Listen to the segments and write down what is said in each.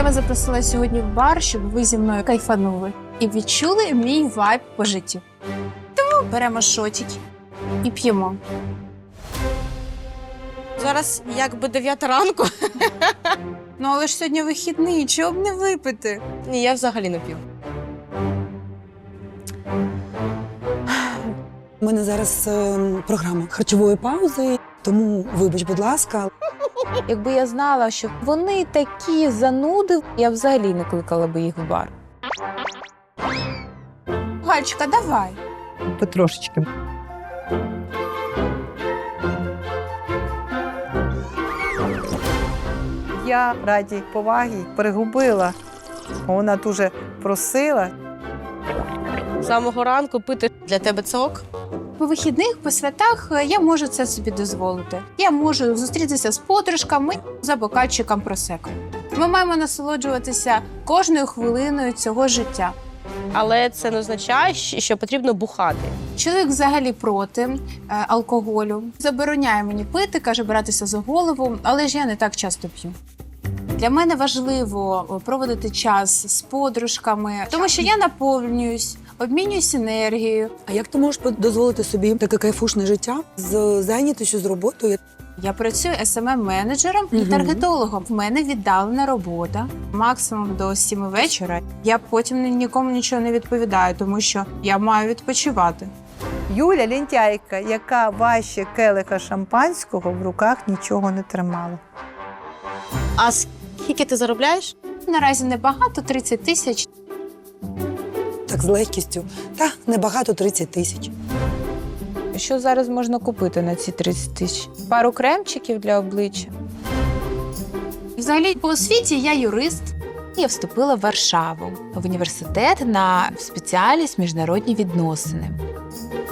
Я вас запросила сьогодні в бар, щоб ви зі мною кайфанули і відчули мій вайб по життю. Тому беремо шотики і п'ємо. Зараз якби 9 ранку. Ну але ж сьогодні вихідний, чого б не випити? Ні, я взагалі не п'ю. У мене зараз е, програма харчової паузи, тому вибач, будь ласка, Якби я знала, що вони такі зануди, я взагалі не кликала би їх в бар. Гальчика, давай. Потрошечки. Я раді поваги перегубила. Вона дуже просила. З самого ранку пити для тебе це ок. По вихідних, по святах е, я можу це собі дозволити. Я можу зустрітися з подружками за бокальчиком просеко. Ми маємо насолоджуватися кожною хвилиною цього життя. Але це не означає, що потрібно бухати. Чоловік взагалі проти е, алкоголю. Забороняє мені пити, каже братися за голову, але ж я не так часто п'ю. Для мене важливо проводити час з подружками, тому що я наповнююсь, обмінююсь енергією. а як ти можеш дозволити собі таке кайфушне життя з зайнятістю, з роботою? Я працюю smm менеджером і Мгм. таргетологом. В мене віддалена робота максимум до 7 вечора. Я потім ні- нікому нічого не відповідаю, тому що я маю відпочивати. Юля лентяйка, яка важче келиха шампанського в руках нічого не тримала. А скільки ти заробляєш? Наразі небагато 30 тисяч. Так з легкістю. Та небагато 30 тисяч. Що зараз можна купити на ці 30 тисяч? Пару кремчиків для обличчя. Взагалі, по освіті я юрист. Я вступила в Варшаву в університет на спеціальність міжнародні відносини.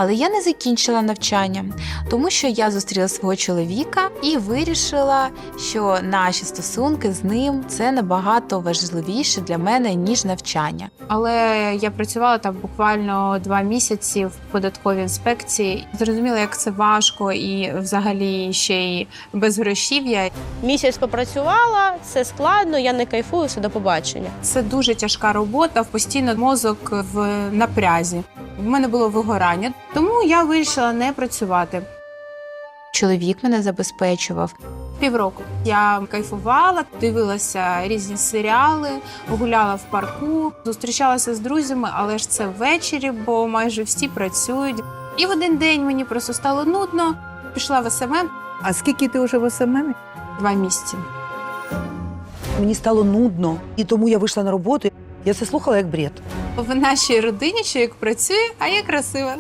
Але я не закінчила навчання, тому що я зустріла свого чоловіка і вирішила, що наші стосунки з ним це набагато важливіше для мене ніж навчання. Але я працювала там буквально два місяці в податковій інспекції. Зрозуміла, як це важко, і взагалі ще й без грошів'я. Місяць попрацювала, це складно, я не кайфую, все до побачення. Це дуже тяжка робота, постійно мозок в напрязі. В мене було вигорання, тому я вирішила не працювати. Чоловік мене забезпечував. Півроку я кайфувала, дивилася різні серіали, гуляла в парку, зустрічалася з друзями, але ж це ввечері, бо майже всі працюють. І в один день мені просто стало нудно. Пішла в СММ А скільки ти вже в СММ? два місяці. Мені стало нудно, і тому я вийшла на роботу. Я це слухала як бред. В нашій родині чоловік працює, а я красива.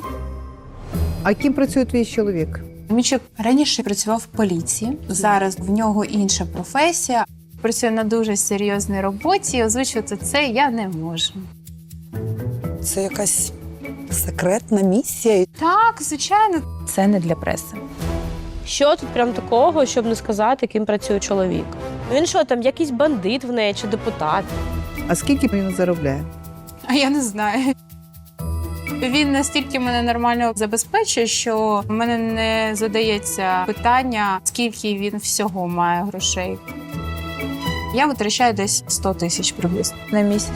А ким працює твій чоловік? Мій чоловік раніше працював в поліції. Зараз в нього інша професія. Працює на дуже серйозній роботі. Озвучувати це я не можу. Це якась секретна місія. Так, звичайно, Це не для преси. Що тут прям такого, щоб не сказати, ким працює чоловік? Він що там, якийсь бандит в неї чи депутат? А скільки він заробляє? а я не знаю. Він настільки мене нормально забезпечує, що в мене не задається питання, скільки він всього має грошей. Я витрачаю десь 100 тисяч приблизно на місяць.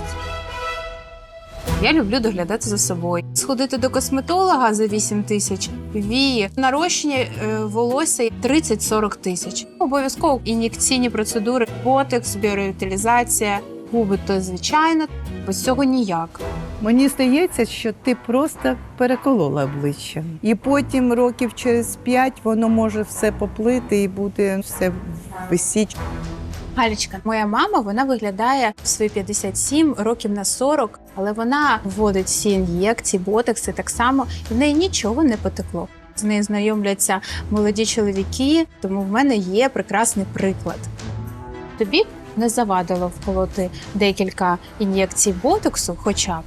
Я люблю доглядати за собою. Сходити до косметолога за 8 тисяч, вії, нарощення е, волосся 30-40 тисяч. Обов'язково ін'єкційні процедури, ботекс, біоревіталізація, губи то звичайно, без цього ніяк. Мені здається, що ти просто переколола обличчя. І потім років через п'ять воно може все поплити і буде все висіть. Галічка, моя мама вона виглядає в свої 57 років на 40, але вона вводить всі ін'єкції, ботекси так само, і в неї нічого не потекло. З нею знайомляться молоді чоловіки, тому в мене є прекрасний приклад. Тобі не завадило вколоти декілька ін'єкцій ботоксу, хоча б.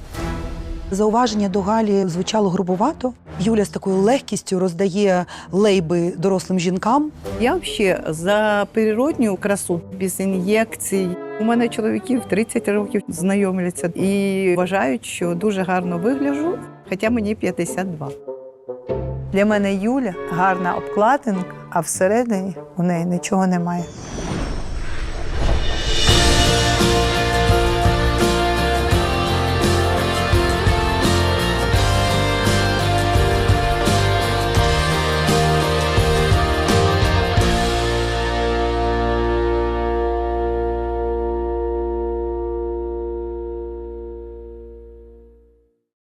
Зауваження до Галі звучало грубувато. Юля з такою легкістю роздає лейби дорослим жінкам. Я взагалі за природню красу без ін'єкцій. У мене чоловіків 30 років знайомляться і вважають, що дуже гарно вигляджу, хоча мені 52. Для мене Юля гарна обкладинка, а всередині у неї нічого немає.